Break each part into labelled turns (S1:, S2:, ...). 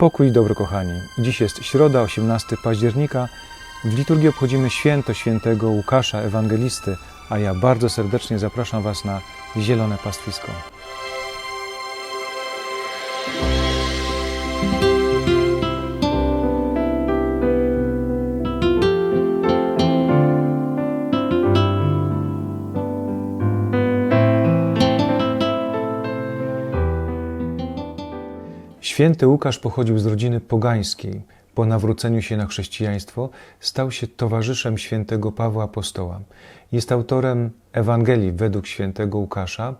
S1: Pokój i dobro, kochani. Dziś jest środa, 18 października. W liturgii obchodzimy święto świętego Łukasza, ewangelisty, a ja bardzo serdecznie zapraszam Was na zielone pastwisko. Święty Łukasz pochodził z rodziny pogańskiej. Po nawróceniu się na chrześcijaństwo stał się towarzyszem świętego Pawła Apostoła. Jest autorem Ewangelii według świętego Łukasza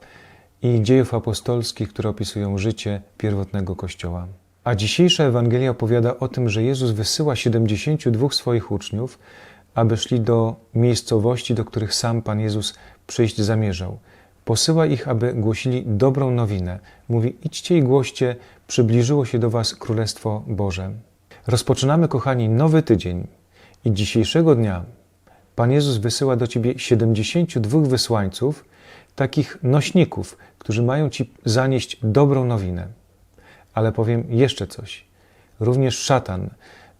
S1: i dziejów apostolskich, które opisują życie pierwotnego Kościoła. A dzisiejsza Ewangelia opowiada o tym, że Jezus wysyła 72 swoich uczniów, aby szli do miejscowości, do których sam Pan Jezus przyjść zamierzał. Posyła ich, aby głosili dobrą nowinę. Mówi: idźcie i głoście, przybliżyło się do Was Królestwo Boże. Rozpoczynamy, kochani, nowy tydzień i dzisiejszego dnia Pan Jezus wysyła do Ciebie 72 wysłańców, takich nośników, którzy mają Ci zanieść dobrą nowinę. Ale powiem jeszcze coś. Również szatan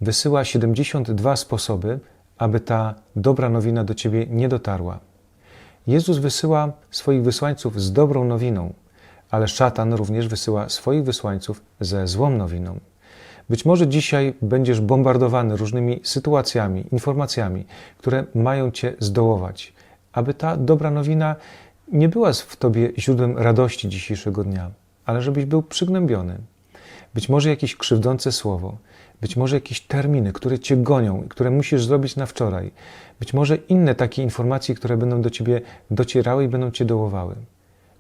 S1: wysyła 72 sposoby, aby ta dobra nowina do Ciebie nie dotarła. Jezus wysyła swoich wysłańców z dobrą nowiną, ale szatan również wysyła swoich wysłańców ze złą nowiną. Być może dzisiaj będziesz bombardowany różnymi sytuacjami, informacjami, które mają cię zdołować, aby ta dobra nowina nie była w tobie źródłem radości dzisiejszego dnia, ale żebyś był przygnębiony. Być może jakieś krzywdzące słowo, być może jakieś terminy, które cię gonią, które musisz zrobić na wczoraj, być może inne takie informacje, które będą do ciebie docierały i będą cię dołowały.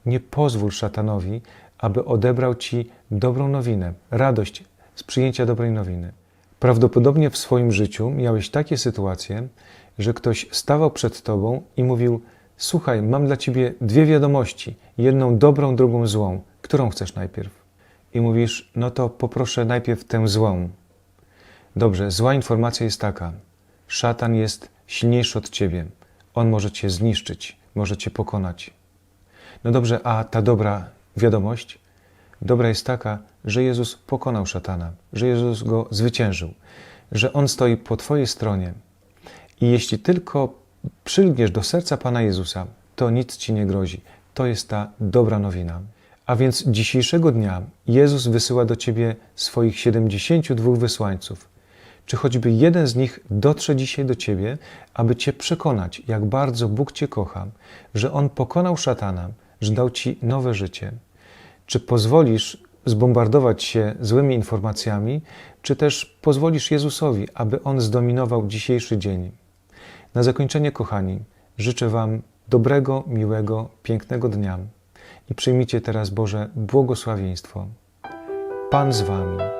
S1: Nie pozwól szatanowi, aby odebrał ci dobrą nowinę, radość z przyjęcia dobrej nowiny. Prawdopodobnie w swoim życiu miałeś takie sytuacje, że ktoś stawał przed tobą i mówił: Słuchaj, mam dla ciebie dwie wiadomości, jedną dobrą, drugą złą. Którą chcesz najpierw? I mówisz: No to poproszę najpierw tę złą. Dobrze, zła informacja jest taka: szatan jest silniejszy od ciebie. On może cię zniszczyć, może cię pokonać. No dobrze, a ta dobra wiadomość? Dobra jest taka, że Jezus pokonał szatana, że Jezus go zwyciężył, że on stoi po Twojej stronie. I jeśli tylko przylgniesz do serca Pana Jezusa, to nic Ci nie grozi. To jest ta dobra nowina. A więc dzisiejszego dnia Jezus wysyła do Ciebie swoich 72 wysłańców. Czy choćby jeden z nich dotrze dzisiaj do Ciebie, aby Cię przekonać, jak bardzo Bóg Cię kocha, że On pokonał szatana, że dał Ci nowe życie? Czy pozwolisz zbombardować się złymi informacjami, czy też pozwolisz Jezusowi, aby On zdominował dzisiejszy dzień? Na zakończenie, kochani, życzę Wam dobrego, miłego, pięknego dnia i przyjmijcie teraz Boże błogosławieństwo. Pan z Wami.